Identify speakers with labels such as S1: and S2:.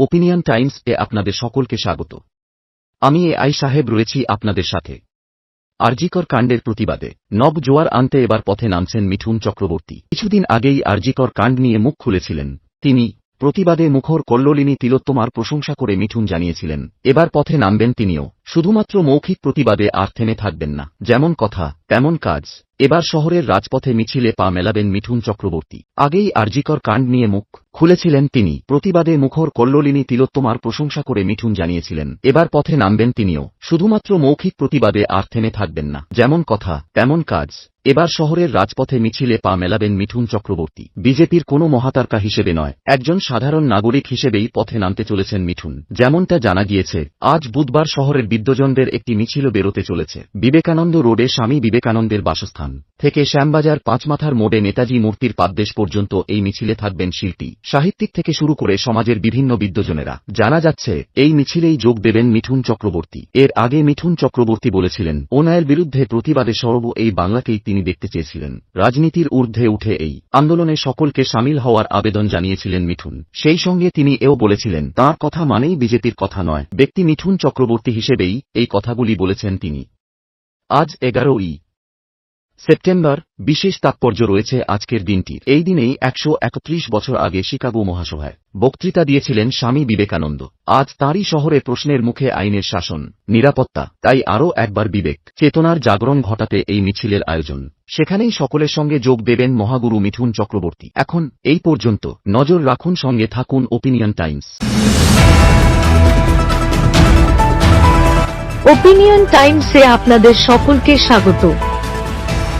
S1: Opinion Times এ আপনাদের সকলকে স্বাগত। আমি এ আই সাহেব রয়েছি আপনাদের সাথে। আরজিকর কাণ্ডের প্রতিবাদে নব জোয়ার আনতে এবার পথে নামছেন মিঠুন চক্রবর্তী। কিছুদিন আগেই আরজিকর কাণ্ড নিয়ে মুখ খুলেছিলেন। তিনি প্রতিবাদে মুখর কল্লোলিনী তিলোত্তমার প্রশংসা করে মিঠুন জানিয়েছিলেন। এবার পথে নামবেন তিনিও। শুধুমাত্র মৌখিক প্রতিবাদে আর থেমে থাকবেন না। যেমন কথা, তেমন কাজ। এবার শহরের রাজপথে মিছিলে পা মেলাবেন মিঠুন চক্রবর্তী। আগেই আরজিকর কাণ্ড নিয়ে মুখ খুলেছিলেন তিনি। প্রতিবাদে মুখর কল্লোলিনী তিলোত্তমার প্রশংসা করে মিঠুন জানিয়েছিলেন, এবার পথে নামবেন তিনিও। শুধুমাত্র মৌখিক প্রতিবাদে আর থেমে থাকবেন না। যেমন কথা, তেমন কাজ। এবার শহরের রাজপথে মিছিলে পা মেলাবেন মিঠুন চক্রবর্তী। বিজেপির কোনো মহাতারকা হিসেবে নয়। একজন সাধারণ নাগরিক হিসেবেই পথে নামতে চলেছেন মিঠুন। যেমনটা জানা গিয়েছে, আজ বুধবার শহরের বিদ্যজনদের একটি মিছিল বেরোতে চলেছে। বিবেকানন্দ রোডে স্বামী বিবেকানন্দের বাসস্থান। থেকে শ্যামবাজার পাঁচমাথার মোড়ে নেতাজি মূর্তির পাদদেশ পর্যন্ত এই মিছিলে থাকবেন শিল্পী। সাহিত্যিক থেকে শুরু করে সমাজের বিভিন্ন বিদ্যজনেরা। জানা যাচ্ছে, এই মিছিলেই যোগ দেবেন মিঠুন চক্রবর্তী। এর আগে মিঠুন চক্রবর্তী বলেছিলেন, ওনায়ের বিরুদ্ধে প্রতিবাদে সরব এই বাংলাকেই তিনি দেখতে চেয়েছিলেন। রাজনীতির ঊর্ধ্বে উঠে এই আন্দোলনে সকলকে সামিল হওয়ার আবেদন জানিয়েছিলেন মিঠুন। সেই সঙ্গে তিনি এও বলেছিলেন, তাঁর কথা মানেই বিজেপির কথা নয়। ব্যক্তি মিঠুন চক্রবর্তী হিসেবেই এই কথাগুলি বলেছেন তিনি। আজ এগারোই সেপ্টেম্বর, বিশেষ তাৎপর্য রয়েছে আজকের দিনটির। এই দিনেই একশো একত্রিশ বছর আগে শিকাগো মহাসভায় বক্তৃতা দিয়েছিলেন স্বামী বিবেকানন্দ। আজ তাঁরই শহরে প্রশ্নের মুখে আইনের শাসন, নিরাপত্তা, তাই আরও একবার বিবেক, চেতনার জাগরণ ঘটাতে এই মিছিলের আয়োজন। সেখানেই সকলের সঙ্গে যোগ দেবেন মহাগুরু মিঠুন চক্রবর্তী। এখন এই পর্যন্ত, নজর রাখুন সঙ্গে থাকুন ওপিনিয়ন টাইমস।
S2: ওপিনিয়ন টাইমসে আপনাদের সকলকে স্বাগত।